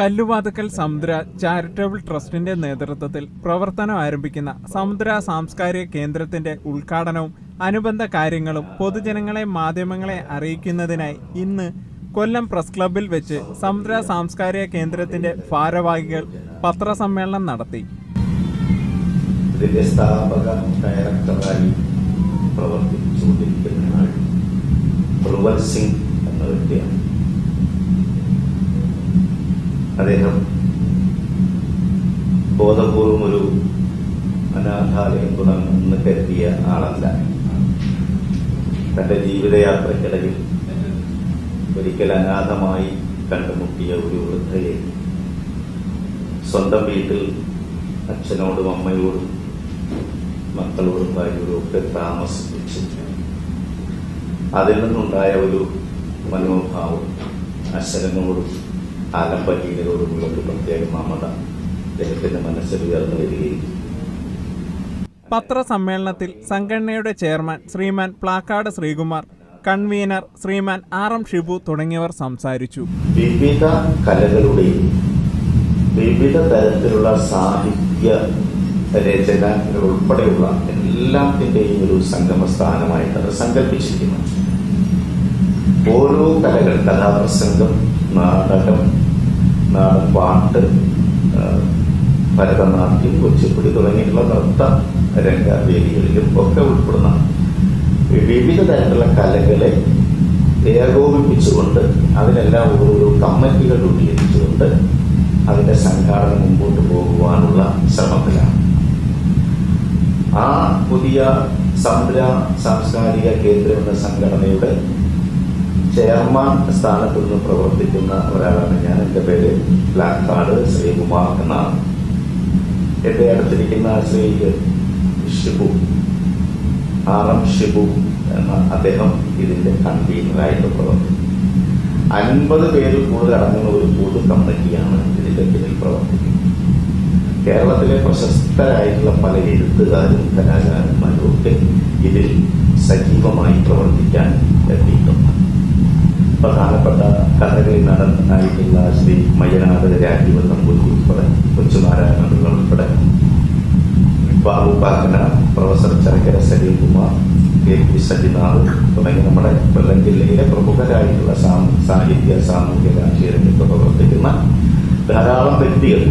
കല്ലുവാതുക്കൽ സമുദ്ര ചാരിറ്റബിൾ ട്രസ്റ്റിന്റെ നേതൃത്വത്തിൽ പ്രവർത്തനം ആരംഭിക്കുന്ന സമുദ്ര സാംസ്കാരിക കേന്ദ്രത്തിന്റെ ഉദ്ഘാടനവും അനുബന്ധ കാര്യങ്ങളും പൊതുജനങ്ങളെ മാധ്യമങ്ങളെ അറിയിക്കുന്നതിനായി ഇന്ന് കൊല്ലം പ്രസ് ക്ലബിൽ വെച്ച് സമുദ്ര സാംസ്കാരിക കേന്ദ്രത്തിന്റെ ഭാരവാഹികൾ പത്രസമ്മേളനം നടത്തി. സ്ഥാപക പ്രവർത്തിച്ചുകൊണ്ടിരിക്കുന്ന ആൾ സിംഗ് എന്ന വ്യക്തിയാണ്. അദ്ദേഹം ബോധപൂർവം ഒരു അനാഥാലയം തുടങ്ങുമെന്ന് കരുതിയ ആളല്ല. തന്റെ ജീവിതയാത്രക്കിടയിൽ ഒരിക്കൽ അനാഥമായി കണ്ടുമുട്ടിയ ഒരു വൃദ്ധയെ സ്വന്തം വീട്ടിൽ അച്ഛനോടും അമ്മയോടും മക്കളോടും ഭാര്യയോടും ഒക്കെ താമസിപ്പിച്ച് അതിൽ നിന്നുണ്ടായ ഒരു മനോഭാവം അശ്വരനോടും ആലമ്പലീനരോടുമുള്ള ഒരു പ്രത്യേക മമത അദ്ദേഹത്തിന്റെ മനസ്സിൽ ഉയർന്നു വരികയും പത്രസമ്മേളനത്തിൽ സംഘടനയുടെ chairman Shriman Plakkad Sreekumar convener Shriman R M Shibu തുടങ്ങിയവർ സംസാരിച്ചു. വിവിധ കലകളുടെയും വിവിധ തരത്തിലുള്ള സാഹിത്യ രചന ഉൾപ്പെടെയുള്ള എല്ലാത്തിന്റെയും ഒരു സംഗമ സ്ഥാനമായിട്ട് അത് സങ്കല്പിച്ചിരിക്കുന്നു. ഓരോ കലകൾ കഥാപ്രസംഗം നാടകം നാടൻ പാട്ട് ഭരതനാട്യം കൊച്ചുപ്പിടി തുടങ്ങിയിട്ടുള്ള നൃത്ത രംഗവേദികളിലും ഒക്കെ ഉൾപ്പെടുന്ന വിവിധ തരത്തിലുള്ള കലകളെ ഏകോപിപ്പിച്ചുകൊണ്ട് അതിനെല്ലാം ഓരോ കമ്മിറ്റികൾ രൂപീകരിച്ചുകൊണ്ട് അതിന്റെ സംഘാടനം മുമ്പോട്ട് പോകുവാനുള്ള ശ്രമത്തിലാണ്. ആ പുതിയ സമുദ്ര സാംസ്കാരിക കേന്ദ്രം എന്ന സംഘടനയുടെ ചെയർമാൻ സ്ഥാനത്ത് നിന്ന് പ്രവർത്തിക്കുന്ന ഒരാളാണ് ഞാൻ. എന്റെ പേര് ബ്ലാക്കാട് ശ്രീകുമാർ എന്നാണ്. എന്റെ അടുത്തിരിക്കുന്ന ശ്രീ ഷിബു ആർ എം ഷിബു എന്ന അദ്ദേഹം ഇതിന്റെ കൺവീനറായിട്ട് പ്രവർത്തിക്കും അൻപത് പേരിൽ കൂടുതൽ അടങ്ങുന്ന ഒരു കൂട്ടു കമ്മിറ്റിയാണ് ഇതിന്റെ പേരിൽ പ്രവർത്തിക്കുന്നത്. കേരളത്തിലെ പ്രശസ്തരായിട്ടുള്ള പല എഴുത്തുകാരും കലാകാരന്മാരും ഒക്കെ ഇതിൽ സജീവമായി പ്രവർത്തിക്കാൻ എത്തിയിട്ടുണ്ട്. പ്രധാനപ്പെട്ട കഥകളി നടന്നായിട്ടുള്ള ശ്രീ മയ്യനാഥ രാജീവൻ നമ്പൂരി ഉൾപ്പെടെ കൊച്ചുനാരായണൻ ഉൾപ്പെടെ Babu Pakkana professor Charakkara Saleemkumar K P Sajinath തുടങ്ങി നമ്മുടെ കൊല്ലം ജില്ലയിലെ പ്രമുഖരായിട്ടുള്ള സാഹിത്യ സാമൂഹ്യ രാഷ്ട്രീയ രംഗത്ത് പ്രവർത്തിക്കുന്ന ധാരാളം വ്യക്തികൾ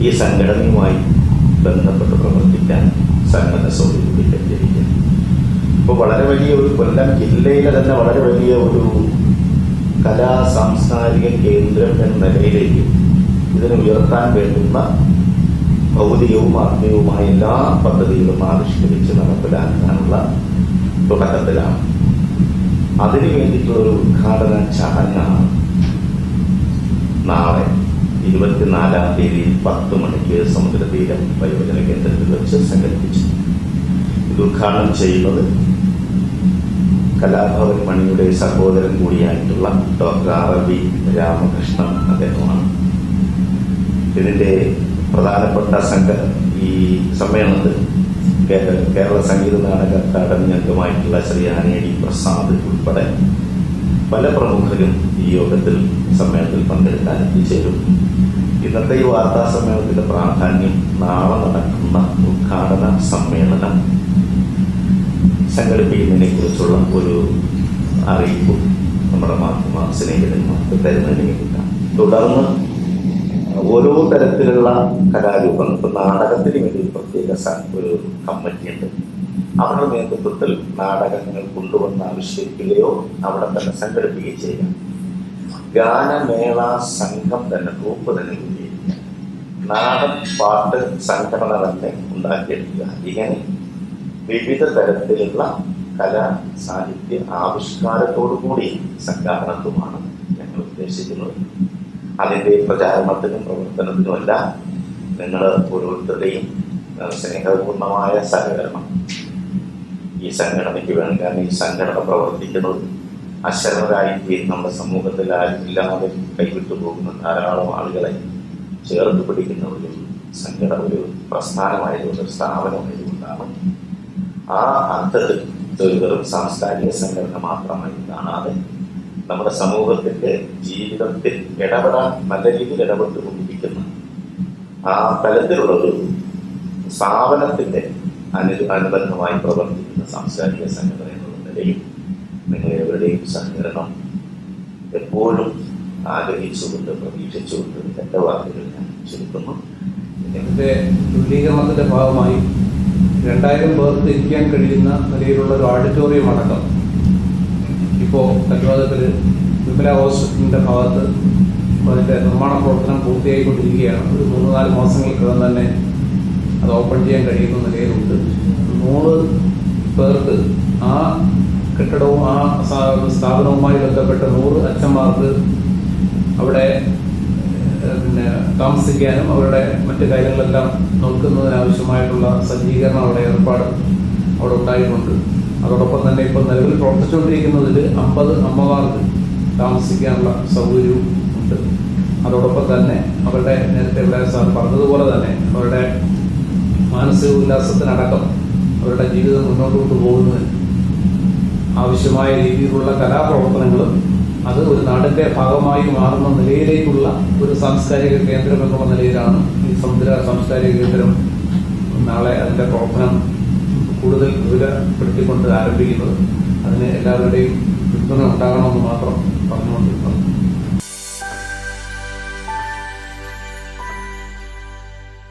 ഈ സംഘടനയുമായി ബന്ധപ്പെട്ട് പ്രവർത്തിക്കാൻ സന്നദ്ധ സൗകര്യം ഇപ്പോൾ വളരെ വലിയ ഒരു കൊല്ലം ജില്ലയിലെ തന്നെ വളരെ വലിയ ഒരു കലാ സാംസ്കാരിക കേന്ദ്രം എന്ന നിലയിലേക്ക് ഇതിനെ ഉയർത്താൻ വേണ്ടുന്ന ഭൗതികവും ആത്മീയവുമായ എല്ലാ പദ്ധതികളും ആവിഷ്കരിച്ച് നടപ്പിലാക്കാനുള്ള തുടക്കത്തിലാണ്. അതിനു വേണ്ടിയിട്ടുള്ള ഒരു ഉദ്ഘാടന ചടങ്ങാണ് നാളെ ഇരുപത്തിനാലാം തീയതി പത്ത് മണിക്ക് സമുദ്രതീരം വയോജന കേന്ദ്രത്തിൽ വെച്ച് സംഘടിപ്പിച്ചു ഇത് ഉദ്ഘാടനം ചെയ്യുന്നത് കലാഭവൻ മണിയുടെ സഹോദരൻ കൂടിയായിട്ടുള്ള ഡോക്ടർ ആർ വി രാമകൃഷ്ണൻ അദ്ദേഹമാണ്. ഇതിന്റെ പ്രധാനപ്പെട്ട സംഘ ഈ സമ്മേളനത്തിൽ കേരള സംഗീത നാടക അക്കാദമി അംഗമായിട്ടുള്ള ശ്രീ ആനേടി പ്രസാദ് ഉൾപ്പെടെ പല പ്രമുഖരും ഈ യോഗത്തിൽ സമ്മേളനത്തിൽ പങ്കെടുക്കാൻ എത്തിച്ചേരും ഇന്നത്തെ ഈ വാർത്താ സമ്മേളനത്തിന്റെ പ്രാധാന്യം നാളെ നടക്കുന്ന ഉദ്ഘാടന സമ്മേളനം സംഘടിപ്പിക്കുന്നതിനെ കുറിച്ചുള്ള ഒരു അറിയിപ്പ് നമ്മുടെ മാധ്യമ സ്നേഹിതന്മാർക്ക് തരുന്നതിന് വേണ്ടിയിട്ടാണ്. തുടർന്ന് ഓരോ തരത്തിലുള്ള കലാരൂപങ്ങൾ ഇപ്പൊ നാടകത്തിന് വേണ്ടി ഒരു പ്രത്യേക ഒരു കമ്മിറ്റി ഉണ്ട് അവരുടെ നേതൃത്വത്തിൽ നാടകങ്ങൾ കൊണ്ടുവന്ന് ആവിഷ്കരിക്കുകയോ അവിടെ തന്നെ സംഘടിപ്പിക്കുകയോ ചെയ്യാം. ഗാനമേള സംഘം തന്നെ ഗ്രൂപ്പ് തന്നെ നാടൻ പാട്ട് സംഘടന തന്നെ ഉണ്ടാക്കിയെടുക്കുക. ഇങ്ങനെ വിവിധ തരത്തിലുള്ള കലാ സാഹിത്യ ആവിഷ്കാരത്തോടു കൂടി സംഘാടനത്തുമാണ് ഞങ്ങൾ ഉദ്ദേശിക്കുന്നത്. അതിന്റെ പ്രചാരണത്തിനും പ്രവർത്തനത്തിനുമെല്ലാം നിങ്ങൾ ഓരോരുത്തരുടെയും സ്നേഹപൂർണമായ സഹകരണം. ഈ സംഘടനയ്ക്ക് വേണം. കാരണം ഈ സംഘടന പ്രവർത്തിക്കുന്നത് അശ്രമരായി നമ്മുടെ സമൂഹത്തിൽ ആരും ഇല്ലാതെ കൈവിട്ടു പോകുന്ന ധാരാളം ആളുകളെ ചേർത്ത് പിടിക്കുന്ന ഒരു സംഘടന ഒരു പ്രസ്ഥാനമായതുകൊണ്ട് സ്ഥാപനമായതുകൊണ്ടാണ് ആ അർത്ഥത്തിൽ ഇതൊരു വെറും സാംസ്കാരിക സംഘടന മാത്രമായി കാണാതെ നമ്മുടെ സമൂഹത്തിന്റെ ജീവിതത്തിൽ ഇടപെടാൻ നല്ല രീതിയിൽ ഇടപെട്ടുകൊണ്ടിരിക്കുന്ന ആ തലത്തിലുള്ള ഒരു സ്ഥാപനത്തിന്റെ അനു അനുബന്ധമായി പ്രവർത്തിക്കുന്ന സാംസ്കാരിക സംഘടന എന്നുള്ള നിലയിൽ നിങ്ങളെവരുടെയും സഹകരണം എപ്പോഴും ആഗ്രഹിച്ചുകൊണ്ട് പ്രതീക്ഷിച്ചുകൊണ്ട് എന്റെ വാക്കുകൾ ഞാൻ ചുരുക്കുന്നു. ഇതിന്റെ തുല്യീകരണത്തിന്റെ ഭാഗമായി രണ്ടായിരം പേർക്ക് ഇരിക്കാൻ കഴിയുന്ന നിലയിലുള്ള ഒരു ഓഡിറ്റോറിയം അടക്കം. ഇപ്പോൾ കല്ലുവാദത്തിൽ വിമല ഹോസ്പിറ്റലിന്റെ ഭാഗത്ത് അതിന്റെ നിർമ്മാണ പ്രവർത്തനം പൂർത്തിയായിക്കൊണ്ടിരിക്കുകയാണ്. ഒരു മൂന്ന് നാല് മാസങ്ങൾക്കകം തന്നെ അത് ഓപ്പൺ ചെയ്യാൻ കഴിയുന്ന നിലയിലുണ്ട്. നൂറ് പേർക്ക് ആ കെട്ടിടവും ആ സ്ഥാ- സ്ഥാപനവുമായി ബന്ധപ്പെട്ട നൂറ് അച്ഛന്മാർക്ക് അവിടെ പിന്നെ താമസിക്കാനും അവരുടെ മറ്റു കാര്യങ്ങളെല്ലാം നോക്കുന്നതിനാവശ്യമായിട്ടുള്ള സജ്ജീകരണം അവിടെ ഏർപ്പാട് അവിടെ ഉണ്ടായിട്ടുണ്ട്. അതോടൊപ്പം തന്നെ ഇപ്പോൾ നിലവിൽ പ്രവർത്തിച്ചുകൊണ്ടിരിക്കുന്നതിൽ അമ്പത് അമ്മമാർക്ക് താമസിക്കാനുള്ള സൗകര്യവും ഉണ്ട്. അതോടൊപ്പം തന്നെ അവരുടെ നേരത്തെ ഇവിടെ സാർ പറഞ്ഞതുപോലെ തന്നെ അവരുടെ മാനസിക ഉല്ലാസത്തിനടക്കം അവരുടെ ജീവിതം മുന്നോട്ട് കൊണ്ടുപോകുന്നതിന് ആവശ്യമായ രീതിയിലുള്ള കലാപ്രവർത്തനങ്ങളും അത് ഒരു നാടിന്റെ ഭാഗമായി മാറുന്ന നിലയിലേക്കുള്ള ഒരു സാംസ്കാരിക കേന്ദ്രം എന്നുള്ള നിലയിലാണ് ഈ സമുദ്ര സാംസ്കാരിക കേന്ദ്രം നാളെ അതിന്റെ പ്രവർത്തനം കൂടുതൽ വിപുലപ്പെടുത്തിക്കൊണ്ട് ആരംഭിക്കുന്നത് അതിന് എല്ലാവരുടെയും പിന്തുണ ഉണ്ടാകണമെന്ന് മാത്രം പറഞ്ഞുകൊണ്ടിരിക്കുന്നു.